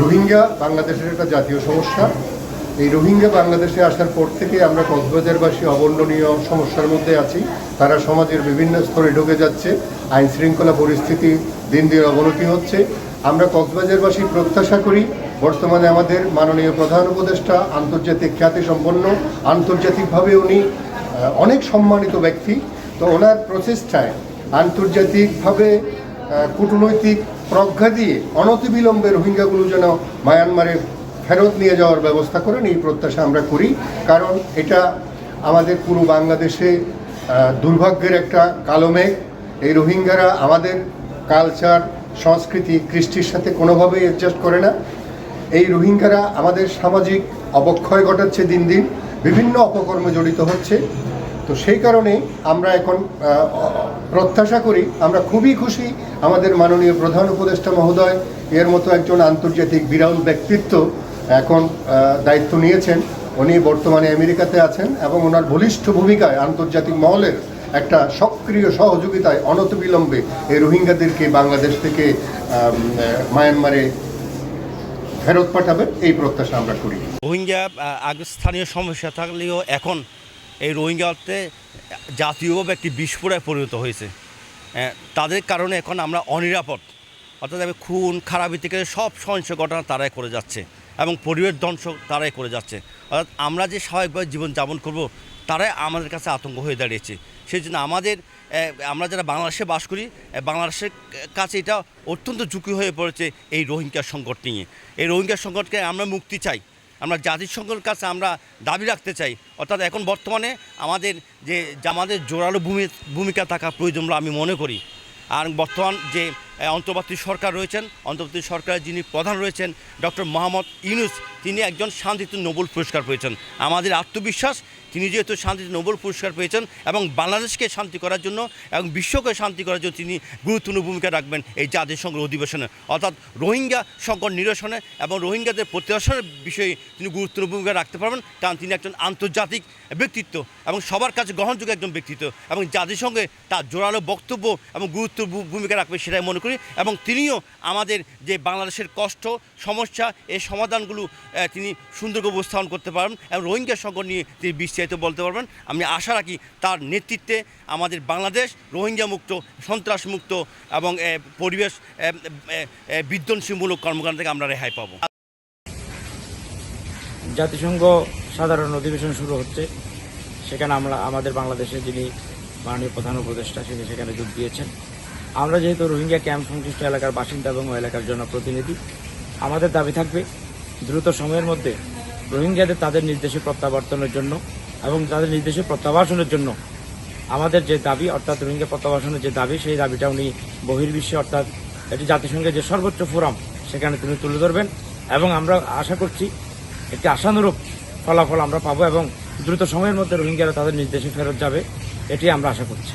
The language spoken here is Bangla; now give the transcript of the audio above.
রোহিঙ্গা বাংলাদেশের একটা জাতীয় সমস্যা। এই রোহিঙ্গা বাংলাদেশে আসার পর থেকে আমরা কক্সবাজারবাসী অবর্ণনীয় সমস্যার মধ্যে আছি। তারা সমাজের বিভিন্ন স্তরে ঢুকে যাচ্ছে। আইন শৃঙ্খলা পরিস্থিতি দিন দিন অবনতি হচ্ছে। আমরা কক্সবাজারবাসী প্রত্যাশা করি, বর্তমানে আমাদের মাননীয় প্রধান উপদেষ্টা আন্তর্জাতিক খ্যাতিসম্পন্ন, আন্তর্জাতিকভাবে উনি অনেক সম্মানিত ব্যক্তি। তো ওনার প্রচেষ্টায় আন্তর্জাতিকভাবে কূটনৈতিক প্রজ্ঞা দিয়ে অনতিবিলম্বে রোহিঙ্গাগুলো যেন মায়ানমারে ফেরত নিয়ে যাওয়ার ব্যবস্থা করেন, এই প্রত্যাশা আমরা করি। কারণ এটা আমাদের পুরো বাংলাদেশে দুর্ভাগ্যের একটা কালো মেঘ। এই রোহিঙ্গারা আমাদের কালচার, সংস্কৃতি, কৃষ্টির সাথে কোনোভাবেই অ্যাডজাস্ট করে না। এই রোহিঙ্গারা আমাদের সামাজিক অবক্ষয় ঘটাচ্ছে দিন দিন, বিভিন্ন অপকর্মে জড়িত হচ্ছে। তো সেই কারণে আমরা এখন প্রত্যাশা করি, আমরা খুবই খুশি, আমাদের মাননীয় প্রধান উপদেষ্টা মহোদয়, এর মতো একজন আন্তর্জাতিক বিরাল ব্যক্তিত্ব এখন দায়িত্ব নিয়েছেন। উনি বর্তমানে আমেরিকাতে আছেন এবং ওনার বলিষ্ঠ ভূমিকায় আন্তর্জাতিক মহলের একটা সক্রিয় সহযোগিতায় অনতবিলম্বে এই রোহিঙ্গাদেরকে বাংলাদেশ থেকে মায়ানমারে ফেরত পাঠাবেন। এই প্রত্যাশা আমরা করি। রোহিঙ্গা আগে স্থানীয় সমস্যা থাকলেও এখন এই রোহিঙ্গাতে জাতীয়ভাবে একটি বিস্ফোরণে পরিণত হয়েছে। তাদের কারণে এখন আমরা অনিরাপদ। অর্থাৎ আমি খুন, খারাপি থেকে সব সহিংস ঘটনা তারাই করে যাচ্ছে এবং পরিবেশ ধ্বংস তারাই করে যাচ্ছে। অর্থাৎ আমরা যে স্বাভাবিকভাবে জীবনযাপন করব, তারাই আমাদের কাছে আতঙ্ক হয়ে দাঁড়িয়েছে। সেই জন্য আমাদের আমরা যারা বাংলাদেশে বাস করি বাংলাদেশের কাছে এটা অত্যন্ত ঝুঁকি হয়ে পড়েছে এই রোহিঙ্গা সংকট নিয়ে। এই রোহিঙ্গা সংকটকে আমরা মুক্তি চাই। আমরা জাতিসংঘের কাছে আমরা দাবি রাখতে চাই। অর্থাৎ এখন বর্তমানে আমাদের যে আমাদের জোরালো ভূমি, ভূমিকা থাকা প্রয়োজন বলে আমি মনে করি। আর বর্তমান যে অন্তর্বর্তী সরকার রয়েছেন। অন্তর্বর্তী সরকারের যিনি প্রধান রয়েছেন, ডক্টর মোহাম্মদ ইউনুস, তিনি একজন শান্তিতে নোবেল পুরস্কার পেয়েছেন। আমাদের আত্মবিশ্বাস, তিনি যেহেতু শান্তিতে নোবেল পুরস্কার পেয়েছেন এবং বাংলাদেশকে শান্তি করার জন্য এবং বিশ্বকে শান্তি করার জন্য তিনি গুরুত্বপূর্ণ ভূমিকা রাখবেন এই জাতিসংঘের অধিবেশনে। অর্থাৎ রোহিঙ্গা সংকট নিরসনে এবং রোহিঙ্গাদের প্রত্যাশনের বিষয়ে তিনি গুরুত্বপূর্ণ ভূমিকা রাখতে পারবেন, কারণ তিনি একজন আন্তর্জাতিক ব্যক্তিত্ব এবং সবার কাছে গ্রহণযোগ্য একজন ব্যক্তিত্ব এবং জাতিসংঘে তার জোরালো বক্তব্য এবং গুরুত্ব ভূ- ভূমিকা রাখবে সেটাই মনে করি এবং তিনিও আমাদের যে বাংলাদেশের কষ্ট, সমস্যা এই সমাধানগুলো তিনি সুন্দর উপস্থাপন করতে পারবেন এবং রোহিঙ্গা সংকট নিয়ে তিনি বিস্তারিত বলতে পারবেন। আমি আশা রাখি তার নেতৃত্বে আমাদের বাংলাদেশ রোহিঙ্গা মুক্ত সন্ত্রাস মুক্ত এবং পরিবেশ বিধ্বংসীমূলক কর্মকাণ্ড থেকে আমরা রেহাই পাবো। জাতিসংঘ সাধারণ অধিবেশন শুরু হচ্ছে। সেখানে আমরা, আমাদের বাংলাদেশে যিনি মাননীয় প্রধান উপদেষ্টা, তিনি সেখানে যোগ দিয়েছেন। আমরা যেহেতু রোহিঙ্গা ক্যাম্প সংশ্লিষ্ট এলাকার বাসিন্দা এবং ওই এলাকার জনপ্রতিনিধি, আমাদের দাবি থাকবে দ্রুত সময়ের মধ্যে রোহিঙ্গাদের তাদের নির্দেশে প্রত্যাবর্তনের জন্য এবং তাদের নির্দেশে প্রত্যাবাসনের জন্য আমাদের যে দাবি, অর্থাৎ রোহিঙ্গা প্রত্যাবাসনের যে দাবি, সেই দাবিটা উনি বহির্বিশ্বে, অর্থাৎ এটি জাতিসংঘের যে সর্বোচ্চ ফোরাম, সেখানে তিনি তুলে ধরবেন এবং আমরা আশা করছি একটি আশানুরূপ ফলাফল আমরা পাবো এবং দ্রুত সময়ের মধ্যে রোহিঙ্গারা তাদের নির্দেশে ফেরত যাবে, এটি আমরা আশা করছি।